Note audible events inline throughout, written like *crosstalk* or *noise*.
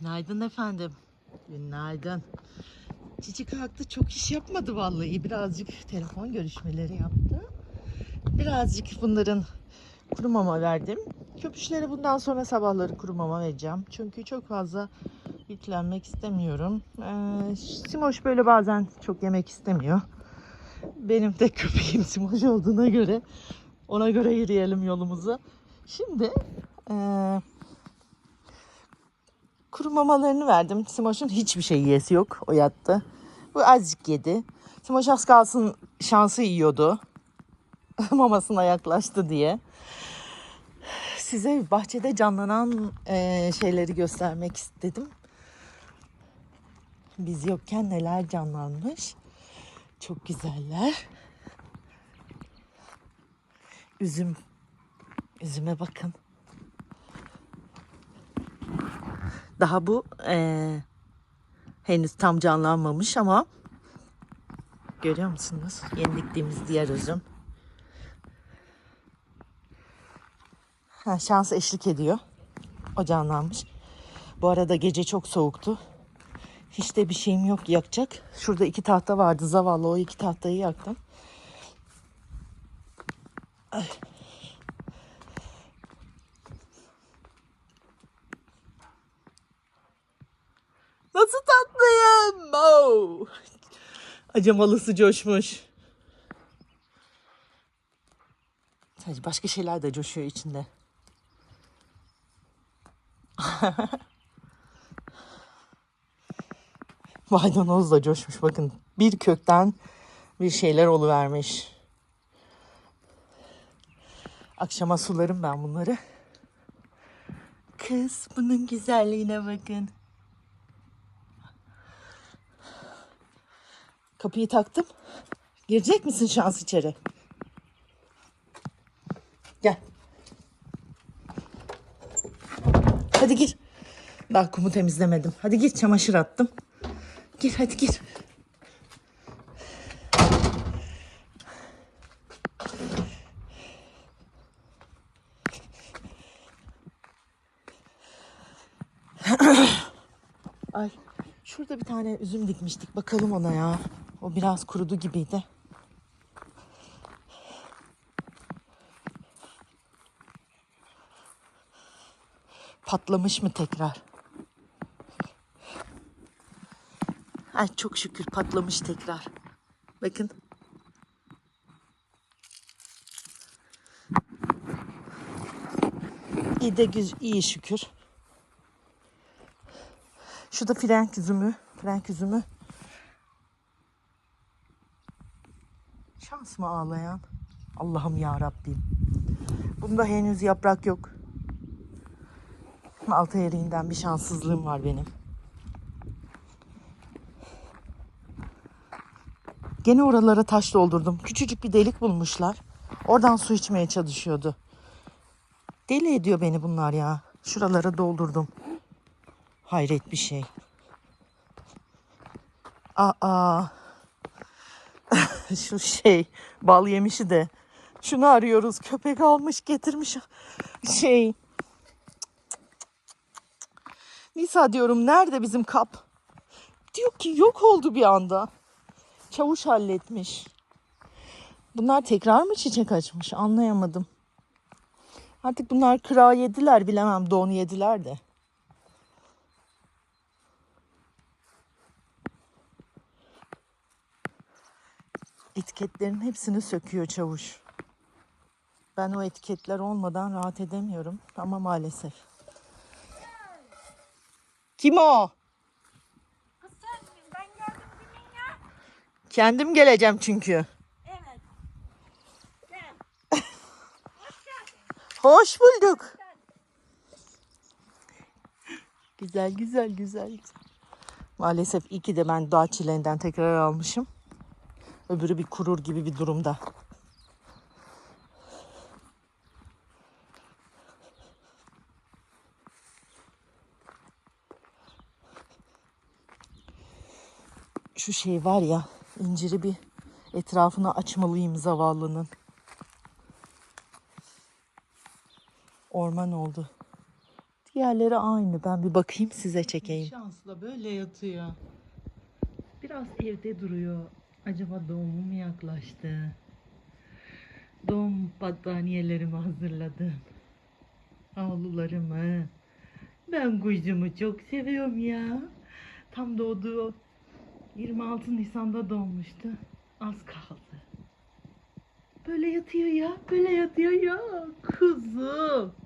Günaydın efendim. Günaydın. Cici kalktı çok iş yapmadı vallahi. Birazcık telefon görüşmeleri yaptı. Birazcık bunların kuru mama verdim. Köpüşlere bundan sonra sabahları kuru mama vereceğim. Çünkü çok fazla yüklenmek istemiyorum. Ee, Simoş böyle bazen çok yemek istemiyor. Benim de *laughs* köpeğim Simoş olduğuna göre ona göre yürüyelim yolumuzu. Şimdi eee kuru mamalarını verdim. Simoş'un hiçbir şey yiyesi yok. O yattı. Bu azıcık yedi. Simoş az kalsın şansı yiyordu. *laughs* Mamasına yaklaştı diye. Size bahçede canlanan eee, şeyleri göstermek istedim. Biz yokken neler canlanmış. Çok güzeller. Üzüm. Üzüme bakın. Daha bu eee, henüz tam canlanmamış ama görüyor musunuz? Yeni diktiğimiz diğer üzüm. Ha, şans eşlik ediyor. O canlanmış. Bu arada gece çok soğuktu. Hiç de bir şeyim yok yakacak. Şurada iki tahta vardı zavallı. O iki tahtayı yaktım. Ay. Acemalısı coşmuş. Sadece başka şeyler de coşuyor içinde. *laughs* Maydanoz da coşmuş bakın. Bir kökten bir şeyler oluvermiş. Akşama sularım ben bunları. Kız bunun güzelliğine bakın. Kapıyı taktım. Girecek misin şans içeri? Gel. Hadi gir. Daha kumu temizlemedim. Hadi gir çamaşır attım. Gir hadi gir. Ay şurada bir tane üzüm dikmiştik. Bakalım ona ya. O biraz kurudu gibiydi. Patlamış mı tekrar? Ay çok şükür patlamış tekrar. Bakın. İyi de güz iyi şükür. Şu da frenk üzümü. Frenk üzümü. Şans mı ağlayan? Allah'ım ya Rabbim. Bunda henüz yaprak yok. Altı eriğinden bir şanssızlığım var benim. Gene oralara taş doldurdum. Küçücük bir delik bulmuşlar. Oradan su içmeye çalışıyordu. Deli ediyor beni bunlar ya. Şuralara doldurdum. Hayret bir şey. Aa. *laughs* Şu şey bal yemişi de. Şunu arıyoruz. Köpek almış getirmiş. Şey. Nisa diyorum nerede bizim kap? Diyor ki yok oldu bir anda. Çavuş halletmiş. Bunlar tekrar mı çiçek açmış anlayamadım. Artık bunlar kıra yediler bilemem don yediler de. Etiketlerin hepsini söküyor çavuş. Ben o etiketler olmadan rahat edemiyorum ama maalesef. Kim o? Kız sen ben geldim demin ya. Kendim geleceğim çünkü. Evet. Gel. Hoş geldin. Hoş bulduk. Güzel güzel güzel. güzel. Maalesef iyi ki de ben dağ çileğinden tekrar almışım. Öbürü bir kurur gibi bir durumda. Şu şey var ya inciri bir etrafına açmalıyım zavallının. Orman oldu. Diğerleri aynı. Ben bir bakayım size çekeyim. Şansla böyle yatıyor. Biraz evde duruyor. Acaba doğumu mu yaklaştı? Doğum battaniyelerimi hazırladım. Havlularımı. Ben kuyucumu çok seviyorum ya. Tam doğduğu 26 Nisan'da doğmuştu. Az kaldı. Böyle yatıyor ya. Böyle yatıyor ya. Kızım.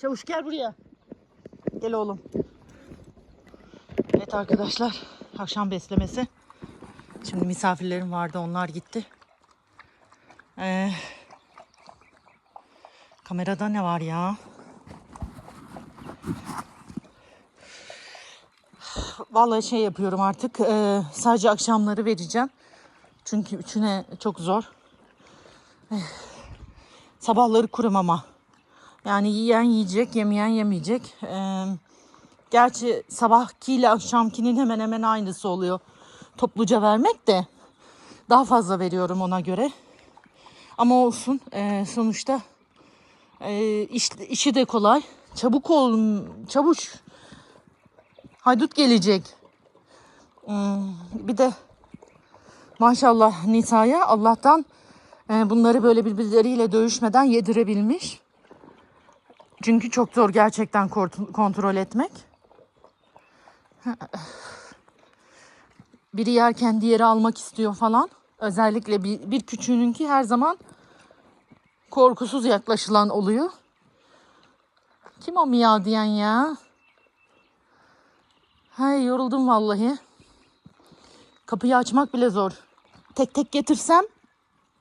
Çavuş gel buraya. Gel oğlum. Evet arkadaşlar. Akşam beslemesi. Şimdi misafirlerim vardı. Onlar gitti. Ee, kamerada ne var ya? Vallahi şey yapıyorum artık. ee, sadece akşamları vereceğim. Çünkü üçüne çok zor. Sabahları kurumama. Yani yiyen yiyecek, yemeyen yemeyecek. Ee, gerçi sabahkiyle akşamkinin hemen hemen aynısı oluyor. Topluca vermek de daha fazla veriyorum ona göre. Ama olsun ee, sonuçta ee, iş, işi de kolay. Çabuk ol, çabuş. Haydut gelecek. Hmm, bir de maşallah Nisa'ya Allah'tan ee, bunları böyle birbirleriyle dövüşmeden yedirebilmiş. Çünkü çok zor gerçekten kontrol etmek. Biri yerken diğeri almak istiyor falan. Özellikle bir, bir küçüğününki her zaman korkusuz yaklaşılan oluyor. Kim o miyav diyen ya? Hay yoruldum vallahi. Kapıyı açmak bile zor. Tek tek getirsem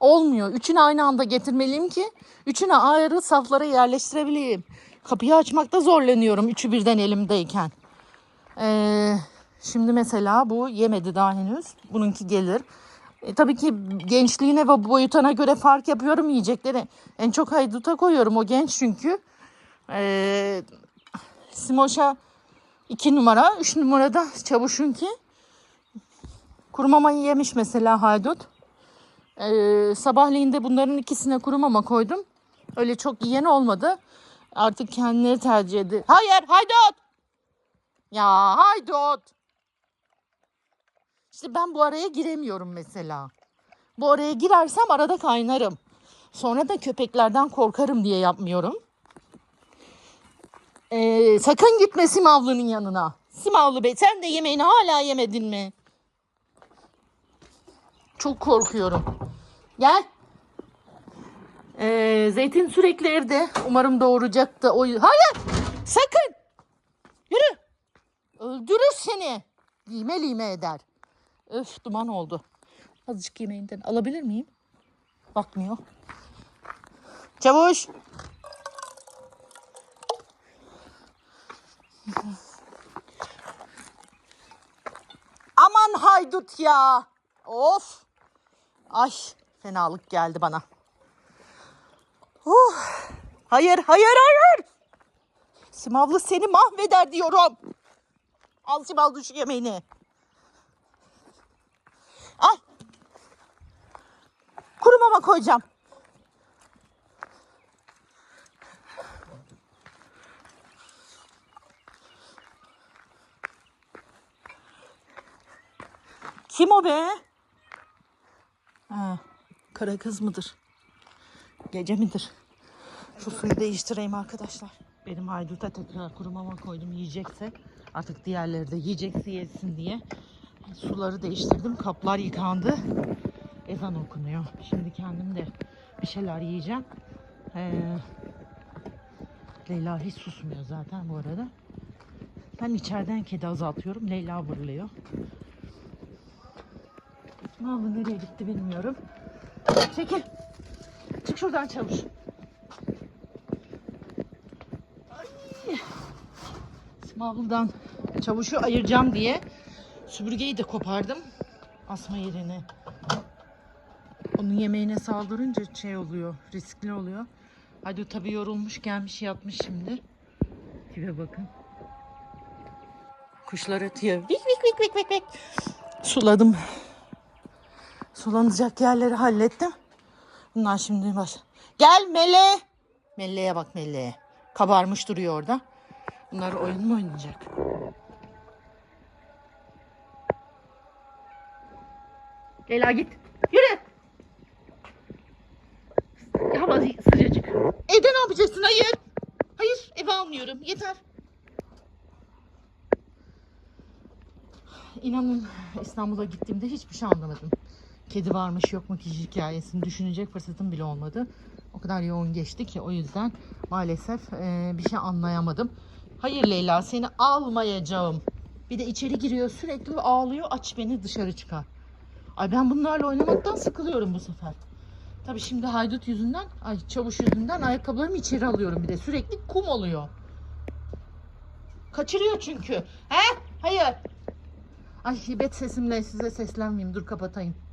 olmuyor. Üçünü aynı anda getirmeliyim ki üçünü ayrı saflara yerleştirebileyim. Kapıyı açmakta zorlanıyorum üçü birden elimdeyken. Ee, şimdi mesela bu yemedi daha henüz. Bununki gelir. E, tabii ki gençliğine ve boyutuna göre fark yapıyorum yiyecekleri. En çok hayduta koyuyorum. O genç çünkü. Ee, Simoş'a iki numara. Üç numarada çavuşunki. Kuru mamayı yemiş mesela haydut. Ee, sabahleyin de bunların ikisine kuru mama koydum. Öyle çok yiyen olmadı. Artık kendileri tercih ediyor. Hayır haydut. Ya haydut. İşte ben bu araya giremiyorum mesela. Bu araya girersem arada kaynarım. Sonra da köpeklerden korkarım diye yapmıyorum. Ee, sakın gitme Simavlı'nın yanına. Simavlı Bey sen de yemeğini hala yemedin mi? Çok korkuyorum. Gel. Ee, Zeytin sürekli evde. Umarım doğuracak da o... Hayır! Sakın! Yürü! Öldürür seni. Lime lime eder. Öf duman oldu. Azıcık yemeğinden alabilir miyim? Bakmıyor. Çavuş. Aman haydut ya. Of. Ay fenalık geldi bana. Uh. Hayır hayır hayır. Simavlı seni mahveder diyorum. Al Simavlı şu yemeğini. Al. Kuru mama koyacağım. Kim o be? Ha, kara kız mıdır? Gece midir? Şu suyu değiştireyim arkadaşlar. Benim hayduta tekrar kuru mama koydum yiyecekse. Artık diğerleri de yiyecekse yesin diye. Suları değiştirdim. Kaplar yıkandı. Ezan okunuyor. Şimdi kendim de bir şeyler yiyeceğim. Ee, Leyla hiç susmuyor zaten bu arada. Ben içeriden kedi azaltıyorum. Leyla vırlıyor. Ama nereye gitti bilmiyorum. Çekil. Çık şuradan çavuş. Ay. Simavlı'dan çavuşu ayıracağım diye süpürgeyi de kopardım. Asma yerine. Onun yemeğine saldırınca şey oluyor, riskli oluyor. Hadi tabii yorulmuş gelmiş yatmış şimdi. Tipe bakın. Kuşlar ötüyor. Vik vik vik vik vik vik. Suladım. Sulanacak yerleri hallettim. Bunlar şimdi baş. Gel Mele. Melle'ye bak Melle'ye. Kabarmış duruyor orada. Bunlar oyun mu oynayacak? Leyla git. Yürü. Hava sıcacık. Evde ne yapacaksın? Hayır. Hayır eve almıyorum. Yeter. İnanın İstanbul'a gittiğimde hiçbir şey anlamadım. Kedi varmış yok mu ki hikayesini düşünecek fırsatım bile olmadı. O kadar yoğun geçti ki o yüzden maalesef eee, bir şey anlayamadım. Hayır Leyla seni almayacağım. Bir de içeri giriyor sürekli ağlıyor aç beni dışarı çıkar. Ay ben bunlarla oynamaktan sıkılıyorum bu sefer. Tabii şimdi haydut yüzünden, ay çavuş yüzünden ayakkabılarımı içeri alıyorum bir de. Sürekli kum oluyor. Kaçırıyor çünkü. He? Hayır. Ay hibet sesimle size seslenmeyeyim. Dur kapatayım.